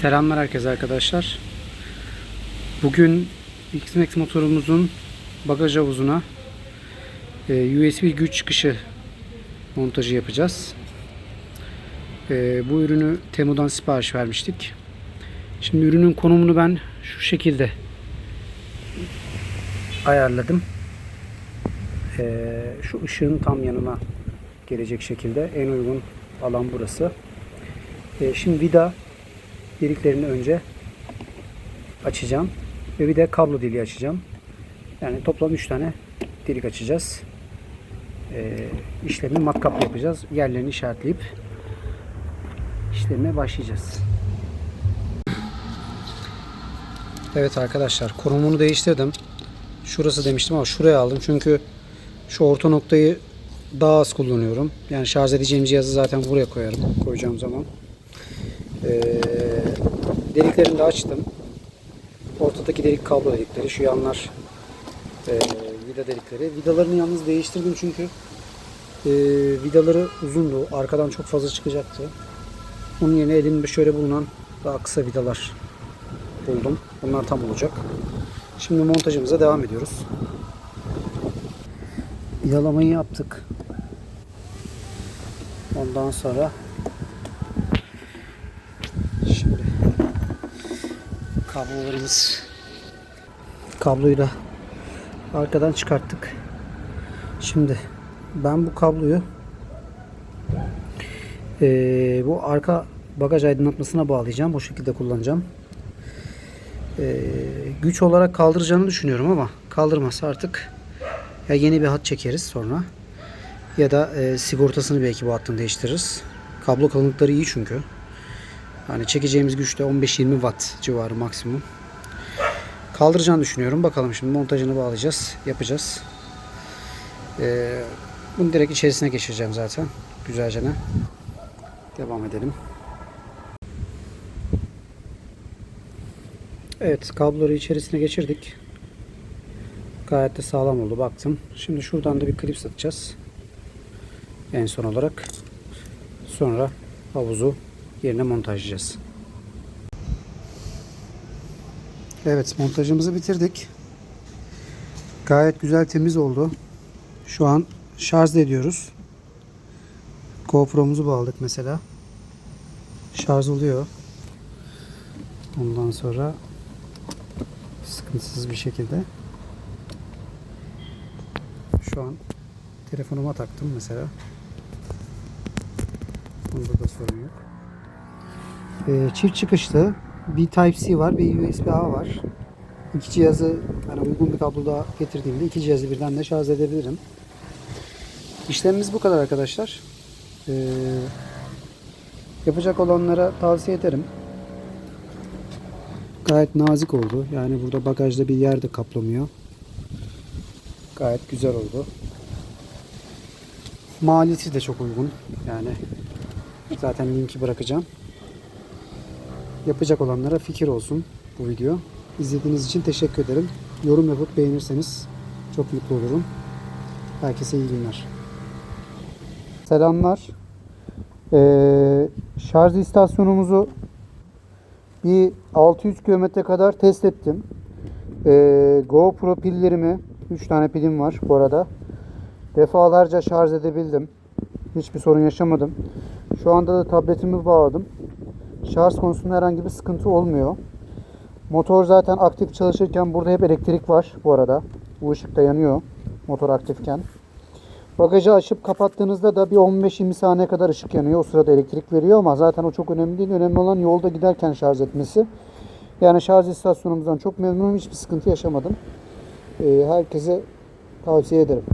Selamlar herkese arkadaşlar. Bugün X-Max motorumuzun bagaj havuzuna e, USB güç çıkışı montajı yapacağız. E, bu ürünü Temu'dan sipariş vermiştik. Şimdi ürünün konumunu ben şu şekilde ayarladım. E, şu ışığın tam yanına gelecek şekilde en uygun alan burası. Şimdi vida deliklerini önce açacağım ve bir de kablo deliği açacağım. Yani toplam 3 tane delik açacağız. Ee, işlemi matkapla yapacağız. Yerlerini işaretleyip işleme başlayacağız. Evet arkadaşlar konumunu değiştirdim. Şurası demiştim ama şuraya aldım çünkü şu orta noktayı daha az kullanıyorum. Yani şarj edeceğim cihazı zaten buraya koyarım koyacağım zaman. Ee, deliklerini de açtım. Ortadaki delik kablo delikleri. Şu yanlar e, vida delikleri. Vidalarını yalnız değiştirdim çünkü e, vidaları uzundu. Arkadan çok fazla çıkacaktı. Onun yerine elimde şöyle bulunan daha kısa vidalar buldum. Bunlar tam olacak. Şimdi montajımıza devam ediyoruz. Vidalamayı yaptık. Ondan sonra Şimdi kablolarımız kabloyu da arkadan çıkarttık. Şimdi ben bu kabloyu eee, bu arka bagaj aydınlatmasına bağlayacağım. Bu şekilde kullanacağım. Eee, güç olarak kaldıracağını düşünüyorum ama kaldırmazsa artık ya yeni bir hat çekeriz sonra ya da eee, sigortasını belki bu hattın değiştiririz. Kablo kalınlıkları iyi çünkü. Yani çekeceğimiz güç de 15-20 watt civarı maksimum. Kaldıracağını düşünüyorum. Bakalım şimdi montajını bağlayacağız. Yapacağız. Ee, bunu direkt içerisine geçireceğim zaten. Güzelce ne. Devam edelim. Evet kabloları içerisine geçirdik. Gayet de sağlam oldu baktım. Şimdi şuradan da bir klip satacağız. En son olarak. Sonra havuzu yerine montajlayacağız. Evet montajımızı bitirdik. Gayet güzel temiz oldu. Şu an şarj ediyoruz. GoPro'muzu bağladık mesela. Şarj oluyor. Ondan sonra sıkıntısız bir şekilde şu an telefonuma taktım mesela. Bunda da sorun yok. Ee, çift çıkışlı bir Type-C var bir USB-A var. İki cihazı hani uygun bir kabloda getirdiğimde iki cihazı birden de şarj edebilirim. İşlemimiz bu kadar arkadaşlar. Ee, yapacak olanlara tavsiye ederim. Gayet nazik oldu. Yani burada bagajda bir yer de kaplamıyor. Gayet güzel oldu. Maliyeti de çok uygun. Yani zaten linki bırakacağım. Yapacak olanlara fikir olsun bu video. İzlediğiniz için teşekkür ederim. Yorum yapıp beğenirseniz çok mutlu olurum. Herkese iyi günler. Selamlar. Ee, şarj istasyonumuzu bir 600 kilometre kadar test ettim. Ee, GoPro pillerimi 3 tane pilim var bu arada. Defalarca şarj edebildim. Hiçbir sorun yaşamadım. Şu anda da tabletimi bağladım. Şarj konusunda herhangi bir sıkıntı olmuyor. Motor zaten aktif çalışırken burada hep elektrik var bu arada. Bu ışık da yanıyor motor aktifken. Bagajı açıp kapattığınızda da bir 15-20 saniye kadar ışık yanıyor. O sırada elektrik veriyor ama zaten o çok önemli değil. Önemli olan yolda giderken şarj etmesi. Yani şarj istasyonumuzdan çok memnunum. Hiçbir sıkıntı yaşamadım. Ee, herkese tavsiye ederim.